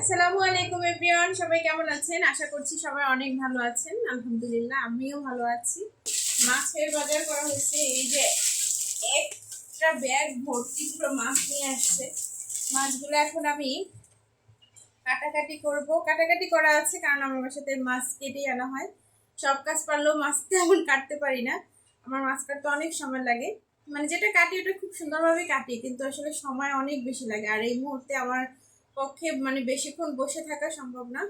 আসসালামু আলাইকুম, এভরিওয়ান। সবাই কেমন আছেন? আশা করছি সবাই অনেক ভালো আছেন। আলহামদুলিল্লাহ, আমিও ভালো আছি। মাছের বাজার করা হয়েছে। এই যে একটা ব্যাগ ভর্তি পুরো মাছ নিয়ে আসছে। মাছগুলো এখন আমি কাটাকাটি করব। কাটাকাটি করা আছে কারণ আমার বাসাতে মাছ কেটেই আনা হয়। সব কাজ পারলেও মাছ তেমন কাটতে পারি না। আমার মাছ কাটতে অনেক সময় লাগে। মানে যেটা কাটি, ওটা খুব সুন্দরভাবে কাটি, কিন্তু আসলে সময় অনেক বেশি লাগে। আর এই মুহূর্তে আমার পক্ষে মানে বেশিক্ষণ বসে থাকা সম্ভব না।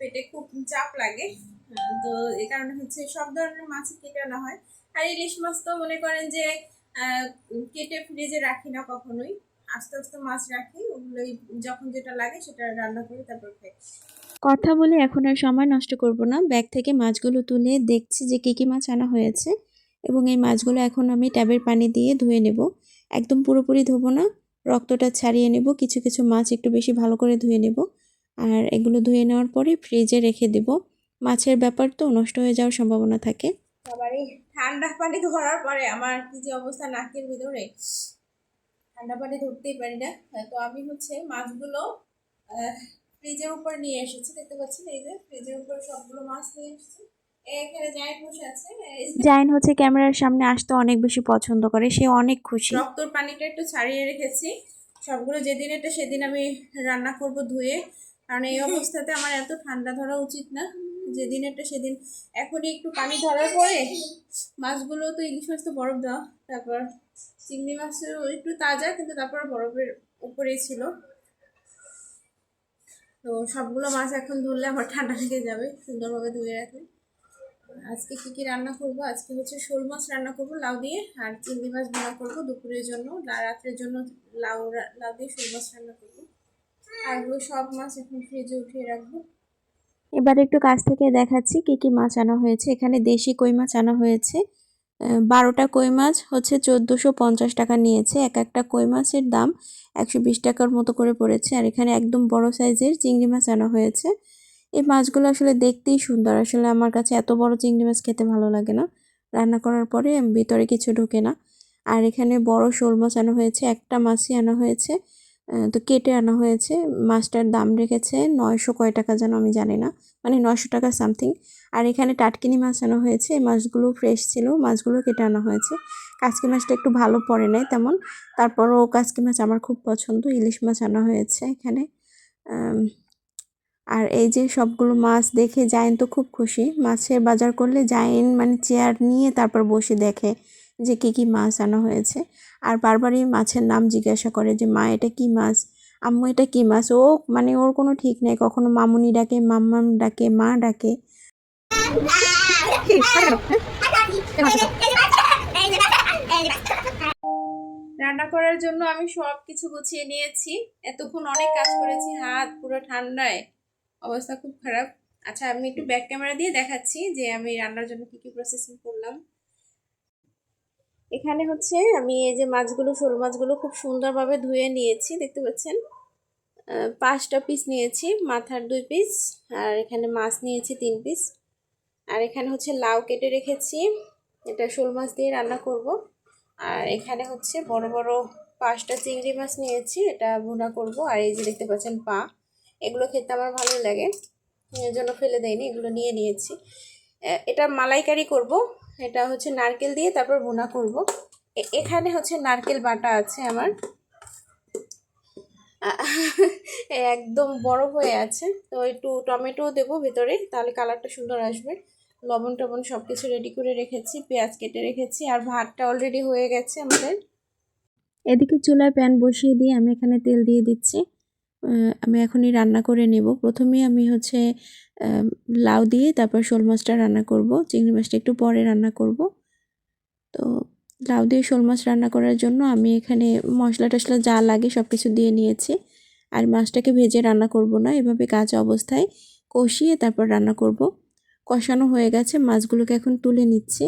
পেটে খুব চাপ লাগে। আহ, তো এই কারণে হচ্ছে সব ধরনের মাছই কেটে আনা হয়। আর ইলিশ মাছ তো মনে করেন যে কেটে ফ্রিজে রাখি না কখনোই। আস্তে আস্তে মাছ রাখি ওগুলোই যখন যেটা লাগে সেটা রান্না করে তারপর খাই। কথা বলে এখন আর সময় নষ্ট করব না। ব্যাগ থেকে মাছগুলো তুলে দেখছি যে কী কী মাছ আনা হয়েছে। এবং এই মাছগুলো এখন আমি ট্যাবের পানি দিয়ে ধুয়ে নেব। একদম পুরোপুরি ধোবো না। রক্তটা ছাড়িয়ে নেব, কিছু কিছু মাছ একটু বেশি ভালো করে ধুয়ে নেব। আর এগুলো ধুয়ে নেওয়ার পরে ফ্রিজে রেখে দেব। মাছের ব্যাপার তো নষ্ট হয়ে যাওয়ার সম্ভাবনা থাকে। আবার এই ঠান্ডা পানি ধরার পরে আমার কি যে অবস্থা নাকের ভিতরে। ঠান্ডা পানি ধরতেই পারি না। তো আমি হচ্ছে মাছগুলো ফ্রিজের উপর নিয়ে এসেছি, দেখতে পাচ্ছেন? এই যে ফ্রিজের উপর সবগুলো মাছ নিয়ে এসেছি। জাইন হচ্ছে ক্যামেরার সামনে আসতে অনেক বেশি পছন্দ করে সে অনেক খুশি। রক্তর পানিটা একটু ছাড়িয়ে রেখেছি। সবগুলো যেদিন এটা সেদিন আমি রান্না করব ধুয়ে। কারণ এই অবস্থাতে আমার এত ঠান্ডা ধরা উচিত না। যেদিন এটা সেদিন। এখনই একটু পানি ধরার পরে মাছগুলো তো ইলিশ মাছ তো বরফ দেওয়া। তারপর চিংড়ি মাছও একটু তাজা কিন্তু তারপর বরফের উপরেই ছিল। তো সবগুলো মাছ এখন ধরলে আমার ঠান্ডা লেগে যাবে সুন্দরভাবে ধুয়ে রাখলে। আজকে কি কি রান্না করব? আজকে হচ্ছে শোল মাছ রান্না করব, লাউ দিয়ে, আর চিংড়ি মাছ রান্না করব দুপুরের জন্য। রাত্রের জন্য লাউ লাউ দিয়ে শোল মাছ রান্না করব। আর ওগুলো সব মাছ এখন ফ্রিজে উঠিয়ে রাখব। এবার একটু কাছ থেকে দেখাচ্ছি কি কি মাছ আনা হয়েছে। এখানে দেশি কই মাছ আনা হয়েছে। বারোটা কই মাছ হচ্ছে চোদ্দোশো পঞ্চাশ টাকা নিয়েছে। এক একটা কই মাছের দাম একশো বিশ টাকার মতো করে পড়েছে। আর এখানে একদম বড় সাইজের চিংড়ি মাছ আনা হয়েছে। এই মাছগুলো আসলে দেখতেই সুন্দর। আসলে আমার কাছে এত বড় চিংড়ি মাছ খেতে ভালো লাগে না। রান্না করার পরে ভিতরে কিছু ঢোকে না। আর এখানে বড় শোল মাছ আনা হয়েছে, একটা মাছই আনা হয়েছে তো কেটে আনা হয়েছে। মাছটার দাম রেখেছে নয়শো কয় টাকা যেন আমি জানি না। মানে নয়শো টাকা সামথিং। আর এখানে টাটকিনি মাছ আনা হয়েছে, এই মাছগুলো ফ্রেশ ছিল, মাছগুলো কেটে আনা হয়েছে। কাচকি মাছটা একটু ভালো পড়ে নাই তেমন। তারপরও কাচকি মাছ আমার খুব পছন্দ, ইলিশ মাছ আনা হয়েছে এখানে। আর এই যে সবগুলো মাছ দেখে জায়েন তো খুব খুশি। মাছের বাজার করলে জায়েন মানে চেয়ার নিয়ে তারপর বসে দেখে যে কী কী মাছ আনা হয়েছে। আর বারবারই মাছের নাম জিজ্ঞাসা করে যে, মা, এটা কি মাছ? আম্মু, এটা কি মাছ? ও মানে ওর কোনো ঠিক নেই। কখনো মামুনি ডাকে, মাম্মাম ডাকে, মা ডাকে। রান্না করার জন্য আমি সব কিছু গুছিয়ে নিয়েছি। এতক্ষণ অনেক কাজ করেছি, হাত পুরো ঠান্ডায়। অবস্থা খুব খারাপ। আচ্ছা আমি একটু ব্যাক ক্যামেরা দিয়ে দেখাচ্ছি যে আমি রান্নার জন্য কি কি প্রসেসিং করলাম। এখানে হচ্ছে আমি এই যে মাছগুলো, শোল মাছগুলো খুব সুন্দরভাবে ধুয়ে নিয়েছি, দেখতে পাচ্ছেন? পাঁচটা পিস নিয়েছি, মাথার দুই পিস আর এখানে মাছ নিয়েছি তিন পিস আর এখানে হচ্ছে লাউ কেটে রেখেছি, এটা শোল মাছ দিয়ে রান্না করব। আর এখানে হচ্ছে বড় বড় পাঁচটা চিংড়ি মাছ নিয়েছি, এটা ভুনা করব। আর এই যে দেখতে পাচ্ছেন পা। এগুলো খেতে আমার ভালো লাগে। এর জন্য ফেলে দেয়নি এগুলো নিয়ে নিয়েছি। এটা মালাইকারি করব। এটা হচ্ছে নারকেল দিয়ে তারপর ভুনা করব। এখানে হচ্ছে নারকেল বাটা আছে আমার। একদম বড় হয়ে আছে। তো একটু টমেটো দেবো ভেতরে, তাহলে কালারটা সুন্দর আসবে। লবণ টবণ সব কিছু রেডি করে রেখেছি, পেঁয়াজ কেটে রেখেছি, আর ভাতটা অলরেডি হয়ে গেছে আমাদের। এদিকে চুলায় প্যান বসিয়ে দিয়ে আমি এখানে তেল দিয়ে দিচ্ছি। আমি এখনই রান্না করে নেব। প্রথমেই আমি হচ্ছে লাউ দিয়ে তারপর শোল মাছটা রান্না করব। চিংড়ি মাছটা একটু পরে রান্না করব। তো লাউ দিয়ে শোল মাছ রান্না করার জন্য আমি এখানে মশলা টশলা যা লাগে সব কিছু দিয়ে নিয়েছি। আর মাছটাকে ভেজে রান্না করব না, এভাবে কাঁচা অবস্থায় কষিয়ে তারপর রান্না করব। কষানো হয়ে গেছে, মাছগুলোকে এখন তুলে নিচ্ছি।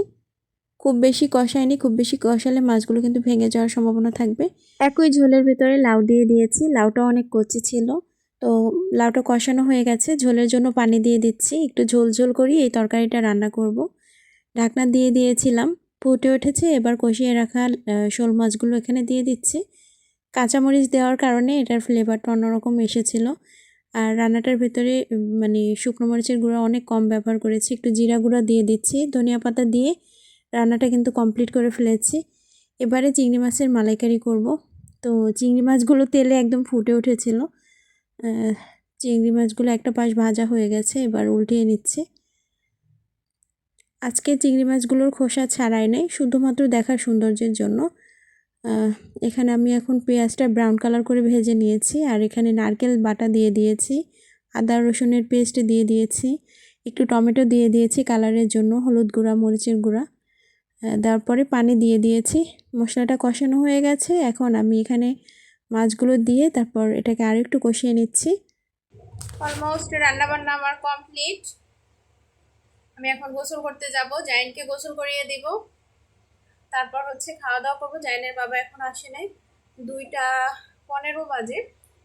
খুব বেশি কষায়নি, খুব বেশি কষালে মাছগুলো কিন্তু ভেঙে যাওয়ার সম্ভাবনা থাকবে। একই ঝোলের ভেতরে লাউ দিয়ে দিয়েছি লাউটা অনেক কচি ছিল। তো লাউটা কষানো হয়ে গেছে, ঝোলের জন্য পানি দিয়ে দিচ্ছি। একটু ঝোল ঝোল করি, এই তরকারিটা রান্না করব। ঢাকনা দিয়ে দিয়েছিলাম, ফুটে উঠেছে। এবার কষিয়ে রাখা শোল মাছগুলো এখানে দিয়ে দিচ্ছি। কাঁচামরিচ দেওয়ার কারণে এটার ফ্লেভারটা অন্যরকম এসেছিল। আর রান্নাটার ভেতরে মানে শুকনো মরিচের গুঁড়া অনেক কম ব্যবহার করেছি। একটু জিরা গুঁড়া দিয়ে দিচ্ছি, ধনিয়া পাতা দিয়ে রান্নাটা কিন্তু কমপ্লিট করে ফেলেছি। এবারে চিংড়ি মাছের মালাইকারি করব। তো চিংড়ি মাছগুলো তেলে একদম ফুটে উঠেছিল। চিংড়ি মাছগুলো একটা পাশ ভাজা হয়ে গেছে, এবার উল্টিয়ে নিচ্ছে। আজকে চিংড়ি মাছগুলোর খোসা ছাড়াই নাই, শুধুমাত্র দেখার সৌন্দর্যের জন্য। এখানে আমি এখন পেঁয়াজটা ব্রাউন কালার করে ভেজে নিয়েছি, আর এখানে নারকেল বাটা দিয়ে দিয়েছি, আদা রসুনের পেস্ট দিয়ে দিয়েছি, একটু টমেটো দিয়ে দিয়েছি কালারের জন্য, হলুদ গুঁড়া, মরিচের গুঁড়া। দেওয়ার পরে পানি দিয়ে দিয়েছি। মশলাটা কষানো হয়ে গেছে। এখন আমি এখানে মাছগুলো দিয়ে তারপর এটাকে আরও একটু কষিয়ে নিচ্ছি। অলমোস্ট রান্না বান্না আমার কমপ্লিট আমি এখন গোসল করতে যাব। জাইনকে গোসল করিয়ে দিব। তারপর হচ্ছে খাওয়া দাওয়া করব। জাইনের বাবা এখন আসে নাই। দুইটা পনেরো বাজে।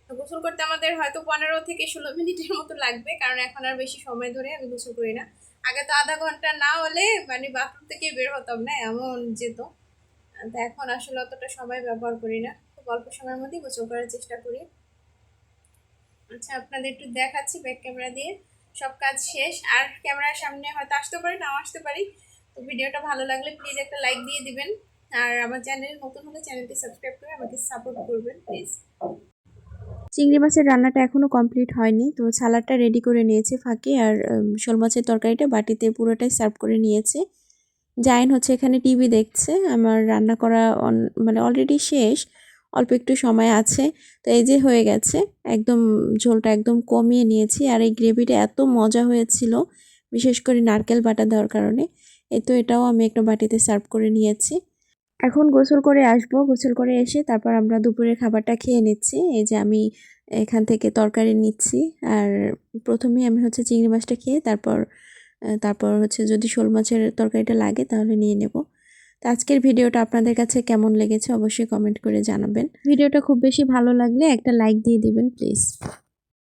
গোসল করতে আমাদের হয়তো পনেরো থেকে ষোলো মিনিটের মতো লাগবে। কারণ এখন আর বেশি সময় ধরে আমি গোসল করি না। আগে তো আধা ঘণ্টা না হলে মানে বাথরুম থেকে বের হতাম, না? এমন যেত। এখন আসলে অতটা সময় ব্যবহার করি না। খুব অল্প সময়ের মধ্যেই গোসল করার চেষ্টা করি। আচ্ছা আপনাদের একটু দেখাচ্ছি ব্যাক ক্যামেরা দিয়ে। সব কাজ শেষ। আর ক্যামেরার সামনে হয়তো আসতে পারি, নাও আসতে পারি। তো ভিডিওটা ভালো লাগলে প্লিজ একটা লাইক দিয়ে দিবেন। আর আমার চ্যানেল নতুন হলে চ্যানেলটি সাবস্ক্রাইব করে আমাকে সাপোর্ট করবেন প্লিজ চিংড়ি মাছের রান্নাটা এখনও কমপ্লিট হয়নি। তো সালাডটা রেডি করে নিয়েছে ফাঁকে আর শোল মাছের তরকারিটা বাটিতে পুরোটাই সার্ভ করে নিয়েছে। জাইন হচ্ছে এখানে টিভি দেখছে। আমার রান্না করা মানে অলরেডি শেষ। অল্প একটু সময় আছে। তো এই যে হয়ে গেছে। একদম ঝোলটা একদম কমিয়ে নিয়েছি। আর এই গ্রেভিটা এত মজা হয়েছিল, বিশেষ করে নারকেল বাটা দেওয়ার কারণে। এই তো এটাও আমি একটা বাটিতে সার্ভ করে নিয়েছি। এখন গোসল করে আসব। গোসল করে এসে তারপর আমরা দুপুরের খাবারটা খেয়ে নিচ্ছি। এই যে আমি এখান থেকে তরকারি নিচ্ছি। আর প্রথমেই আমি হচ্ছে চিংড়ি মাছটা খেয়ে তারপর তারপর হচ্ছে যদি শোল মাছের তরকারিটা লাগে তাহলে নিয়ে নেব। তো আজকের ভিডিওটা আপনাদের কাছে কেমন লেগেছে অবশ্যই কমেন্ট করে জানাবেন। ভিডিওটা খুব বেশি ভালো লাগলে একটা লাইক দিয়ে দিবেন, প্লিজ।